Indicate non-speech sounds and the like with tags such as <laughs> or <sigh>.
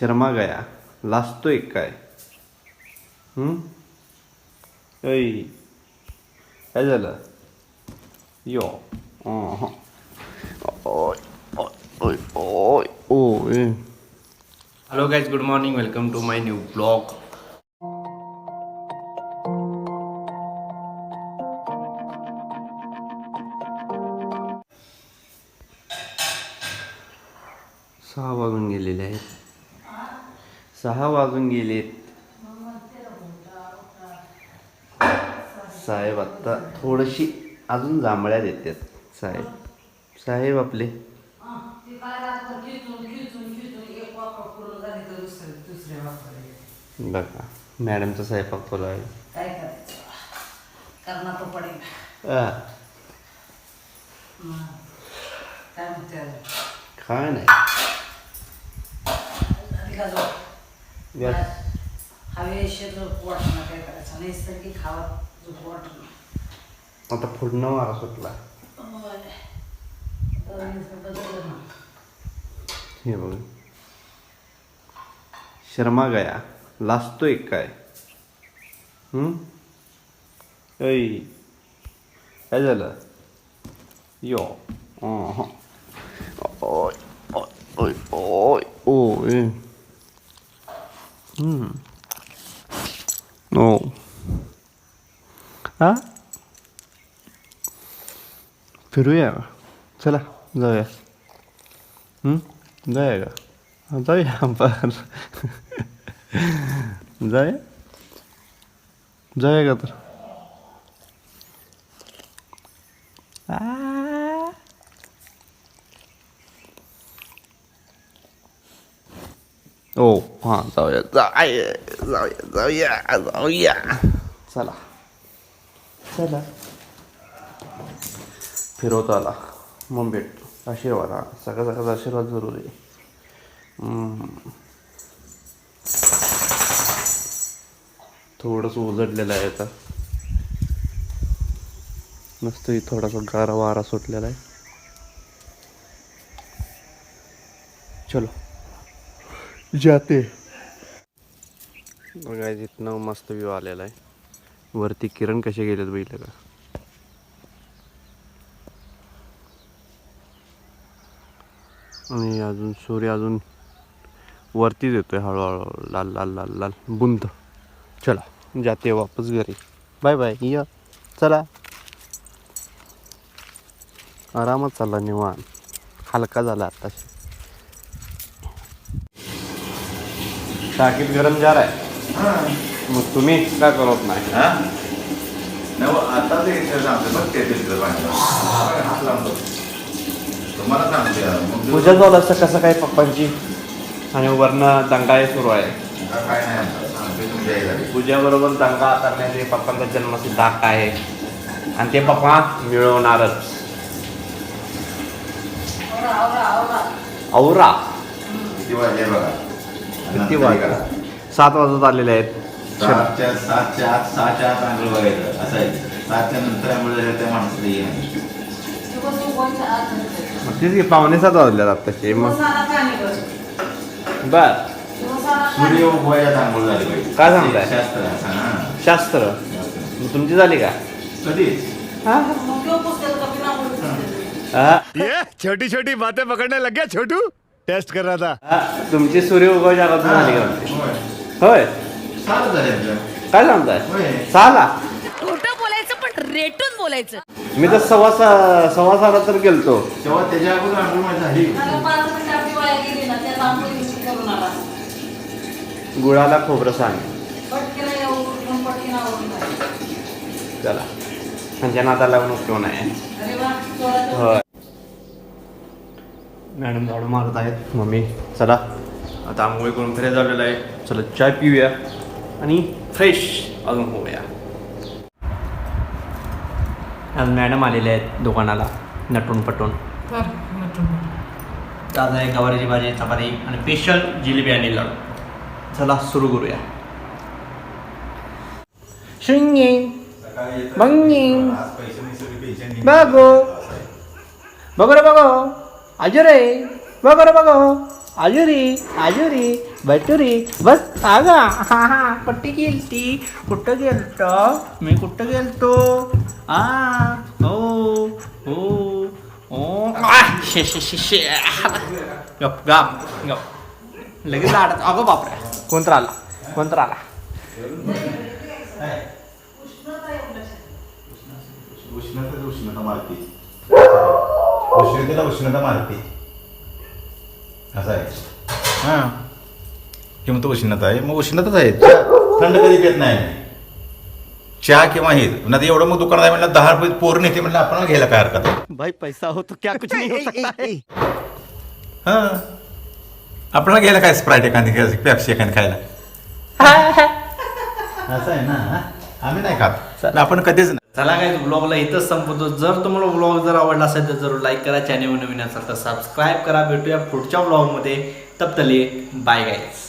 शर्मा गया लाजतोय काय हं? ऐ काय झालं? Yo hello guys good morning welcome to my new blog सहा वाजून गेलेले आहेत. सहा वाजून गेलेत साहेब आत्ता थोडीशी अजून जांभळ्या देतात. साहेब साहेब आपले. बघा मॅडमचा स्वयंपाक आहे काय हं. नाही. हवेशीर झोप वाटणं काय करायचं? नैसर्गिक हवा झोप वाटणं आता पुढनं वारा सुटला. हे बघ. शर्मा गया लाजतोय काय? हं? ऐ काय झालं? यो अहं. ओय ओय ओय ओय. ओय हं. ओ हा फिरूया का चला जाऊया हं? जाऊया का हा, जाऊया बर जाऊया जाऊया का तर आ. ओ हां जाऊया जाऊया जाऊया जाऊया चला. चला. फिरवतो आला मग भेटतो आशीर्वाद. हा सकाळ सकाळचा आशीर्वाद जरुरी. आहे थोडंसं उजडलेलं आहे आता. मस्त थोडासा गारा वारा सुटलेला आहे. चलो. जाते. बघा इथनं मस्त व्ह्यू आलेला आहे. वरती किरण कसे गेलेत बघितलं का? आणि अजून सूर्य अजून वरतीच येतोय हळूहळू लाल लाल लाल लाल बुंद. चला जाते वापस घरी. बाय बाय या. चला. आरामात चालला निवान हलका झाला आता टाकीत गरम जार आहे. मग तुम्ही का करत नाही. हा? आता ते इथे सांगतो बघ ते तिथलं पाणी हात लावतो तुम्हाला सांगते यार, मग पूजा झालं असतं कसं काय पप्पांची? आणि वरनं दंगा हे सुरू आहे. आता काय नाही आता, सांगते तुमच्या पूजाबरोबर दंगा करण्याचे पप्पांचा जन्मसिद्ध हक्क आहे. आणि ते पप्पा मिळवणारच. आवरा आवरा आवरा. औरा किती वाजले बघा? किती करा. सात वाजत आलेले आहेत सातच्या सातच्या आत सहाच्या आत आंघोळ बघायचं असं आहे सातच्या नंतर आंघोळ झाल्या त्या माणसाला ये. मग तेच की पावणे सात वाजल्यात आत्ताचे मग बरं? सूर्य नाही? उगवायच्यात आंघोळ झाली पाहिजे काय सांगताय? शास्त्र आहे, असं ना शास्त्र. मग तुमची झाली का कधीच मग घेऊ पुस्तकं का बिना पुस्तकाचं? हा? ये छोटी छोटी बातें पकड़ने लग गया छोटू टेस्ट कर रहा था। हा, तुमची सूर्य उगवायच्या आराधना झाली का? होय. काय सांगताय होय. सहाला? खोटं बोलायचं पण रेटून बोलायचं. मी तर सव्वा सा- सव्वा सहाला तर गेलतो. तेव्हा त्याच्या अगोदर आंघोळ झाली. गुळाला खोबरं सांग. चला. त्यांच्या नादाला लावून उपयोग नाही. होय. मॅडम झाडू मारत आहेत. मम्मी चला. आता आंघोळी करून फ्रेश झालेला आहे चला चाय पिऊया. आणि फ्रेश अजून होऊया. आज मॅडम आलेले आहेत दुकानाला नटून पटून ताजा आहे गवारीची भाजी चपाती आणि स्पेशल जिलेबी आणि लाडू. चला सुरू करूया. बघो. बघो रे बघो. आजो रे बघो रे बघो. आजुरी आजुरी बैठुरी बस आगा. हा हा. कुठे गेलती? कुठं गेलतो? मी कुठं गेलतो? आ ओ ओ ओ. आ, शे शे शे शे. गप गप गप. लगेच लाडत अगं बापरे. कोणतर आला. कोणतर आला. उष्णता उष्णता मारते उष्णतेला उष्णता मारते. असं आहे. हां. किंवा तो उष्णता आहे. मग उष्णताच आहे. थंड कधी पेत नाही. चहा किंवा हे. नाही एवढं मग दुकानात आहे म्हणलं दहा रुपये पोर नेते म्हणलं आपण घ्यायला काय हरकत आहे? भाई पैसा हो तो क्या कुछ नहीं हो <laughs> सकता है? हां. आपल्याला घ्यायला काय स्प्राईट एखादी पेप्सी एखादी खायला? असं आहे ना? आम्ही नाही खात. आपण कधीच नाही चला काय ब्लॉगला इथंच संपवतो. जर तुम्हाला ब्लॉग जर आवडला असेल तर जरूर लाईक करा. चॅनल नवीन असेल तर सबस्क्राईब करा. भेटूया पुढच्या ब्लॉगमध्ये तप्तले बाय गाईज